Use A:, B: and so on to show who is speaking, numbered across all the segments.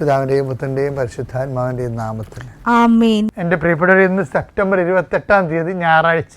A: പിതാവിന്റെയും പുത്രന്റെയും പരിശുദ്ധാത്മാവിന്റെയും നാമത്തിൽ.
B: എന്റെ
A: എന്റെ പ്രിയപ്പെട്ടവർ ഇന്ന് സെപ്റ്റംബർ ഇരുപത്തെട്ടാം തീയതി ഞായറാഴ്ച.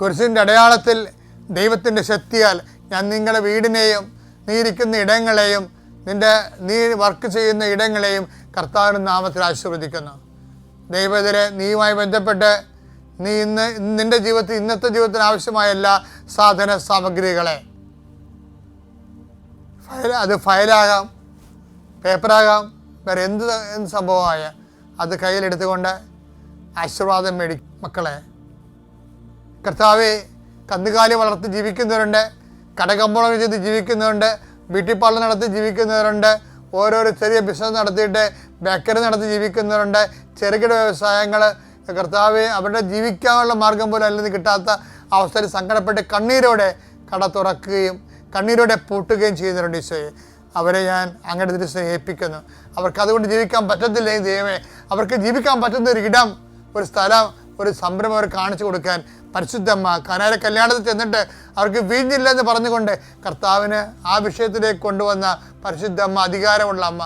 A: കുരിശിന്റെ അടയാളത്തിൽ ദൈവത്തിന്റെ ശക്തിയാൽ ഞാൻ നിങ്ങളുടെ വീടിനെയും നീ ഇരിക്കുന്ന ഇടങ്ങളെയും നിന്റെ നീ വർക്ക് ചെയ്യുന്ന ഇടങ്ങളെയും കർത്താവിന്റെ നാമത്തിൽ ആശീർവദിക്കുന്നു. ദൈവത്തിലെ നീയുമായി ബന്ധപ്പെട്ട് നീ ഇന്ന് നിന്റെ ജീവിതത്തിൽ ഇന്നത്തെ ജീവിതത്തിന് ആവശ്യമായ എല്ലാ സാധന സാമഗ്രികളെ. ഫയൽ അത് ഫയലാകാം പേപ്പറാകാം വേറെ എന്ത് എന്ത് സംഭവമായ അത് കയ്യിലെടുത്തുകൊണ്ട് ആശീർവാദം മേടി മക്കളെ കർത്താവെ കന്നുകാലി വളർത്തി ജീവിക്കുന്നവരുണ്ട് കടകമ്പോളം ചെയ്ത് ജീവിക്കുന്നവരുണ്ട് വീട്ടിപ്പാളം നടത്തി ജീവിക്കുന്നവരുണ്ട് ഓരോരോ ചെറിയ ബിസിനസ് നടത്തിയിട്ട് ബേക്കറി നടത്തി ജീവിക്കുന്നവരുണ്ട് ചെറുകിട വ്യവസായങ്ങൾ. കർത്താവെ അവരുടെ ജീവിക്കാനുള്ള മാർഗം പോലും അല്ലെങ്കിൽ കിട്ടാത്ത അവസ്ഥയിൽ സങ്കടപ്പെട്ട് കണ്ണീരോടെ കട തുറക്കുകയും കണ്ണീരോടെ പൂട്ടുകയും ചെയ്യുന്നവരുണ്ട് ഈശോയെ. അവരെ ഞാൻ അങ്ങനെ തിരി ഏൽപ്പിക്കുന്നു അവർക്ക് അതുകൊണ്ട് ജീവിക്കാൻ പറ്റത്തില്ലെങ്കിൽ ദൈവമേ. അവർക്ക് ജീവിക്കാൻ പറ്റുന്ന ഒരു ഇടം ഒരു സ്ഥലം ഒരു സംരംഭം അവർ കാണിച്ചു കൊടുക്കാൻ പരിശുദ്ധമ്മ കനാര കല്യാണത്തിൽ ചെന്നിട്ട് അവർക്ക് വീഞ്ഞില്ലെന്ന് പറഞ്ഞുകൊണ്ട് കർത്താവിന് ആ വിഷയത്തിലേക്ക് കൊണ്ടുവന്ന പരിശുദ്ധമ്മ അധികാരമുള്ള അമ്മ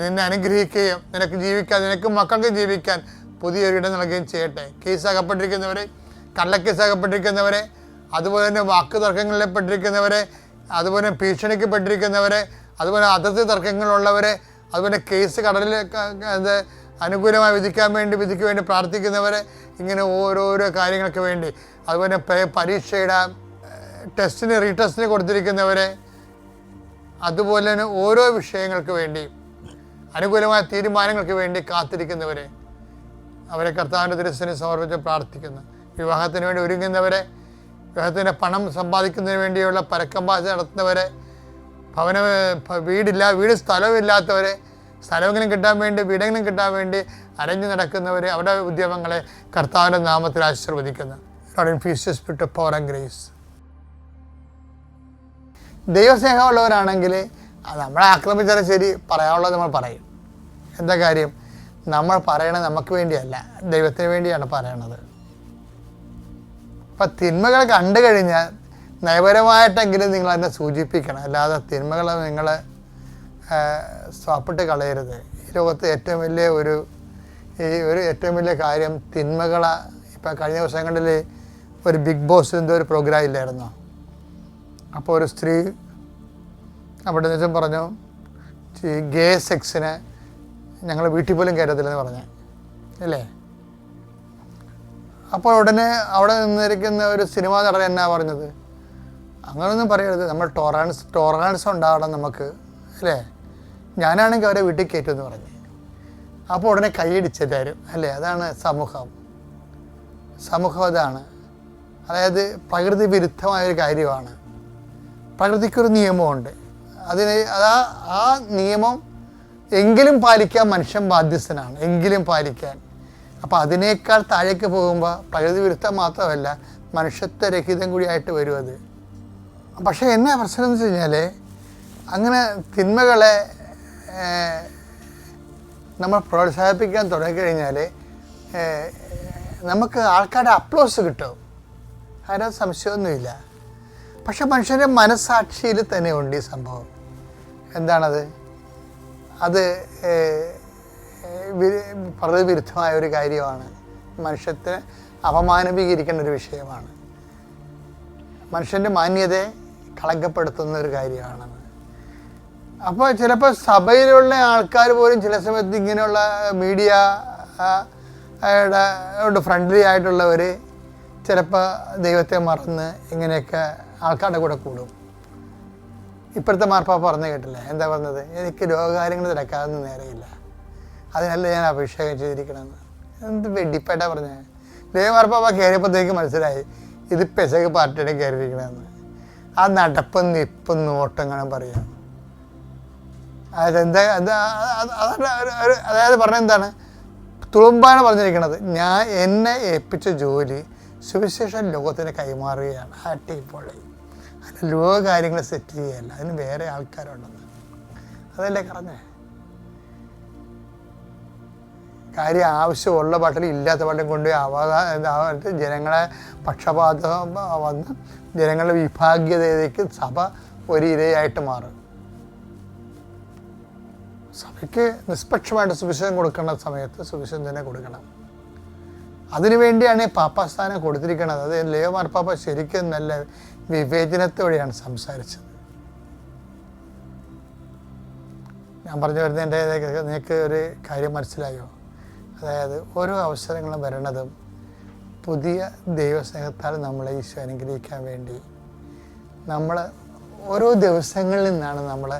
A: നിന്നെ അനുഗ്രഹിക്കുകയും നിനക്ക് ജീവിക്കാൻ നിനക്ക് മക്കൾക്ക് ജീവിക്കാൻ പുതിയൊരു ഇടം നൽകുകയും ചെയ്യട്ടെ. കേസ് അകപ്പെട്ടിരിക്കുന്നവരെ അതുപോലെ തന്നെ വാക്ക് പെട്ടിരിക്കുന്നവരെ അതുപോലെ ഭീഷണിക്ക് പെട്ടിരിക്കുന്നവരെ അതുപോലെ അതിർത്തി തർക്കങ്ങളുള്ളവരെ അതുപോലെ കേസ് കടലിൽ അത് അനുകൂലമായി വിധിക്കാൻ വേണ്ടി വിധിക്ക് വേണ്ടി പ്രാർത്ഥിക്കുന്നവരെ ഇങ്ങനെ ഓരോരോ കാര്യങ്ങൾക്ക് വേണ്ടി. അതുപോലെ പരീക്ഷയുടെ ടെസ്റ്റിന് റീടെസ്റ്റിന് കൊടുത്തിരിക്കുന്നവരെ അതുപോലെ തന്നെ ഓരോ വിഷയങ്ങൾക്ക് വേണ്ടി അനുകൂലമായ തീരുമാനങ്ങൾക്ക് വേണ്ടി കാത്തിരിക്കുന്നവരെ. അവരെ കർത്താവിന്റെ ദൃശ്യന് സമർപ്പിച്ച് പ്രാർത്ഥിക്കുന്നു. വിവാഹത്തിന് വേണ്ടി ഒരുങ്ങുന്നവരെ വിവാഹത്തിന്റെ പണം സമ്പാദിക്കുന്നതിന് വേണ്ടിയുള്ള പരക്കമ്പാശ നടത്തുന്നവരെ ഭവന വീടില്ല വീട് സ്ഥലമില്ലാത്തവരെ സ്ഥലമെങ്കിലും കിട്ടാൻ വേണ്ടി വീടെങ്കിലും കിട്ടാൻ വേണ്ടി അരഞ്ഞു നടക്കുന്നവർ അവരുടെ ഉദ്യമങ്ങളെ കർത്താവിന്റെ നാമത്തിൽ ആശീർവദിക്കുന്നു. ദൈവസ്നേഹമുള്ളവരാണെങ്കിൽ അത് നമ്മളെ ആക്രമിച്ചാലും ശരി പറയാനുള്ളത് നമ്മൾ പറയും. എന്താ കാര്യം? നമ്മൾ പറയണത് നമുക്ക് വേണ്ടിയല്ല ദൈവത്തിന് വേണ്ടിയാണ് പറയണത്. അപ്പം തിന്മകൾ കണ്ടു കഴിഞ്ഞാൽ നയപരമായിട്ടെങ്കിലും നിങ്ങൾ അതിനെ സൂചിപ്പിക്കണം. അല്ലാതെ തിന്മകൾ നിങ്ങൾ സ്വാപ്പിട്ട് കളയരുത്. ഈ ലോകത്ത് ഏറ്റവും വലിയ ഒരു ഈ ഒരു ഏറ്റവും വലിയ കാര്യം തിന്മകളെ ഇപ്പം കഴിഞ്ഞ ദിവസങ്ങളിൽ ഒരു ബിഗ് ബോസ് എന്തോ ഒരു പ്രോഗ്രാം ഇല്ലായിരുന്നോ? അപ്പോൾ ഒരു സ്ത്രീ അവിടെ നിന്നും പറഞ്ഞു ഗേ സെക്സിന് ഞങ്ങൾ വീട്ടിൽ പോലും കയറത്തില്ലെന്ന് പറഞ്ഞു. അല്ലേ? അപ്പോൾ ഉടനെ അവിടെ നിന്നിരിക്കുന്ന ഒരു സിനിമ നടൻ എന്നാ പറഞ്ഞത്? അങ്ങനെയൊന്നും പറയരുത്. നമ്മൾ ടോറൻസ് ടോറൻസ് ഉണ്ടാവണം നമുക്ക്. അല്ലേ? ഞാനാണെങ്കിൽ അവരെ വീട്ടിൽ കയറ്റുമെന്ന് പറഞ്ഞു. അപ്പോൾ ഉടനെ കൈയടിച്ചെല്ലാവരും അല്ലേ? അതാണ് സമൂഹം. സമൂഹം അതാണ്. അതായത് പ്രകൃതി വിരുദ്ധമായൊരു കാര്യമാണ്. പ്രകൃതിക്കൊരു നിയമമുണ്ട്. അതിന് അതാ ആ നിയമം എങ്കിലും പാലിക്കാൻ മനുഷ്യൻ ബാധ്യസ്ഥനാണ്. എങ്കിലും പാലിക്കാൻ. അപ്പോൾ അതിനേക്കാൾ താഴേക്ക് പോകുമ്പോൾ പ്രകൃതി വിരുദ്ധം മാത്രമല്ല മനുഷ്യത്വരഹിതം കൂടിയായിട്ട് വരും അത്. പക്ഷേ എന്നാ പ്രശ്നം എന്ന് വെച്ച് കഴിഞ്ഞാൽ അങ്ങനെ തിന്മകളെ നമ്മൾ പ്രോത്സാഹിപ്പിക്കാൻ തുടങ്ങിക്കഴിഞ്ഞാൽ നമുക്ക് ആൾക്കാരുടെ അപ്ലോസ് കിട്ടും. അതിനകത്ത് സംശയമൊന്നുമില്ല. പക്ഷെ മനുഷ്യന്റെ മനസ്സാക്ഷിയിൽ തന്നെ ഉണ്ട് ഈ സംഭവം. എന്താണത്? അത് പ്രതിവിരുദ്ധമായ ഒരു കാര്യമാണ്. മനുഷ്യത്തെ അപമാനവീകരിക്കേണ്ട ഒരു വിഷയമാണ്. മനുഷ്യന്റെ മാന്യതയെ കളങ്കപ്പെടുത്തുന്ന ഒരു കാര്യമാണത് അപ്പോൾ ചിലപ്പോൾ സഭയിലുള്ള ആൾക്കാർ പോലും ചില സമയത്ത് ഇങ്ങനെയുള്ള മീഡിയ ഫ്രണ്ട്ലി ആയിട്ടുള്ളവർ ചിലപ്പോൾ ദൈവത്തെ മറന്ന് ഇങ്ങനെയൊക്കെ ആൾക്കാരുടെ കൂടെ കൂടും. ഇപ്പോഴത്തെ മാർപ്പാപ്പ പറഞ്ഞു കേട്ടില്ലേ? എന്താ പറഞ്ഞത്? എനിക്ക് രോഗകാര്യങ്ങൾ തിരക്കാതൊന്നും നേരെയില്ല. അതിനല്ല ഞാൻ അഭിഷേകം ചെയ്തിരിക്കണമെന്ന് എന്ത് വെടിപ്പായിട്ടാ പറഞ്ഞത് ദേവമാർപ്പാപ്പ കയറിയപ്പോഴത്തേക്ക് മനസ്സിലായി ഇത് പെസക് പാർട്ടിയുടെ കയറിയിരിക്കണമെന്ന് ആ നടപ്പും നിപ്പും നോട്ടങ്ങളും പറയാം. എന്താ അതായത് പറഞ്ഞ എന്താണ്? തുളുമ്പാണ് പറഞ്ഞിരിക്കുന്നത് ഞാൻ എന്നെ ഏൽപ്പിച്ച ജോലി സുവിശേഷം ലോകത്തിന് കൈമാറുകയാണ്. ആ ടീപ്പുള്ളി അതിന് ലോക കാര്യങ്ങൾ സെറ്റ് ചെയ്യുകയല്ല. അതിന് വേറെ ആൾക്കാരുണ്ടെന്ന്. അതല്ലേ പറഞ്ഞേ? കാര്യം ആവശ്യമുള്ള പാട്ടിൽ ഇല്ലാത്ത പാട്ടിലും കൊണ്ടുപോയി അവകാ എന്താ ജനങ്ങളെ പക്ഷപാതം വന്ന് ജനങ്ങളുടെ വിഭാഗ്യതയിലേക്ക് സഭ ഒരു ഇരയായിട്ട് മാറും. സഭയ്ക്ക് നിഷ്പക്ഷമായിട്ട് സുവിശേഷം കൊടുക്കേണ്ട സമയത്ത് സുവിശേഷം തന്നെ കൊടുക്കണം. അതിനുവേണ്ടിയാണ് ഈ പാപ്പാസ്ഥാനം കൊടുത്തിരിക്കുന്നത്. അത് ലേവമാർ മാർപ്പാപ്പ ശരിക്കും നല്ല വിവേചനത്തോടെയാണ് സംസാരിച്ചത്. ഞാൻ പറഞ്ഞു വരുന്നതിന്റെ നിങ്ങൾക്ക് ഒരു കാര്യം മനസ്സിലായോ? അതായത് ഓരോ അവസരങ്ങളും വരണതും പുതിയ ദൈവസ്നേഹത്താൽ നമ്മളെ ഈശോ അനുഗ്രഹിക്കാൻ വേണ്ടി നമ്മൾ ഓരോ ദിവസങ്ങളിൽ നിന്നാണ് നമ്മൾ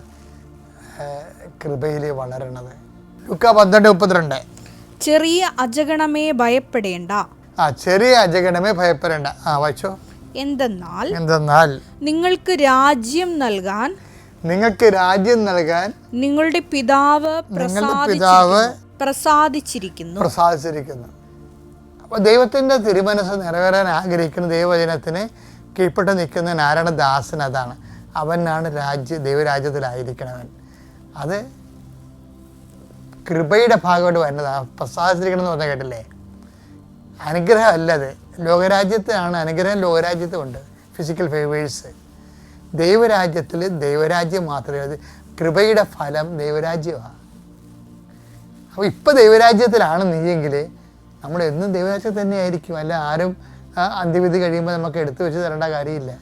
A: കൃപയിൽ വളരണത്. ലുക്ക പന്ത്രണ്ട് മുപ്പത്തിരണ്ട്.
B: ചെറിയ അജഗണമേ ഭയപ്പെടേണ്ട.
A: ആ ചെറിയ അജഗണമേ ഭയപ്പെടേണ്ട. ആ വായിച്ചോ.
B: എന്തെന്നാൽ
A: എന്തെന്നാൽ
B: നിങ്ങൾക്ക് രാജ്യം നൽകാൻ
A: നിങ്ങൾക്ക് രാജ്യം നൽകാൻ
B: നിങ്ങളുടെ പിതാവ്
A: നിങ്ങളുടെ പിതാവ്
B: പ്രസാദിച്ചിരിക്കുന്നു. പ്രസാദിച്ചിരിക്കുന്നു.
A: അപ്പൊ അപ്പോൾ ദൈവത്തിന്റെ തിരുമനസ് നിറവേറാൻ ആഗ്രഹിക്കുന്ന ദൈവവചനത്തിന് കീഴ്പ്പെട്ട് നിൽക്കുന്ന നാരായണദാസൻ അതാണ്. അവനാണ് രാജ്യ ദൈവരാജ്യത്തിലായിരിക്കണവൻ. അത് കൃപയുടെ ഭാഗമായിട്ട് വരുന്നതാണ് പ്രസാദിച്ചിരിക്കണം എന്ന് പറഞ്ഞാൽ കേട്ടില്ലേ? അനുഗ്രഹം അല്ല അത്. ലോകരാജ്യത്തിനാണ് അനുഗ്രഹം ലോകരാജ്യത്തുമുണ്ട്. ഫിസിക്കൽ ഫേവേഴ്സ് ദൈവരാജ്യത്തിൽ ദൈവരാജ്യം മാത്രമേ അത് കൃപയുടെ ഫലം ദൈവരാജ്യമാണ് അപ്പോൾ ഇപ്പോൾ ദൈവരാജ്യത്തിലാണ് നീയെങ്കിൽ നമ്മൾ എന്നും ദൈവരാജ്യത്തിൽ തന്നെ ആയിരിക്കും. അല്ല ആരും അന്ത്യവിധി കഴിയുമ്പോൾ നമുക്ക് എടുത്തു വെച്ച് തരേണ്ട കാര്യമില്ല.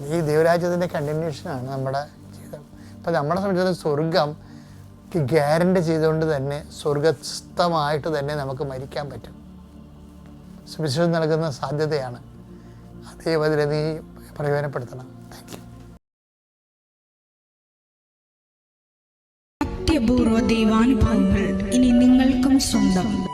A: ഈ ദൈവരാജ്യത്തിന്റെ കണ്ടിന്യൂഷനാണ് നമ്മുടെ അപ്പോൾ നമ്മളെ സംബന്ധിച്ചിടത്തോളം സ്വർഗം ഗ്യാരണ്ടി ചെയ്തുകൊണ്ട് തന്നെ സ്വർഗസ്ഥമായിട്ട് തന്നെ നമുക്ക് മരിക്കാൻ പറ്റും. സുവിശേഷം നൽകുന്ന സാധ്യതയാണ്. അതേ അതിൽ നീ പ്രയോജനപ്പെടുത്തണം. താങ്ക് യു
C: അത്യപൂർവ ദൈവാനുഭവങ്ങൾ ഇനി നിങ്ങൾക്കും സ്വന്തം.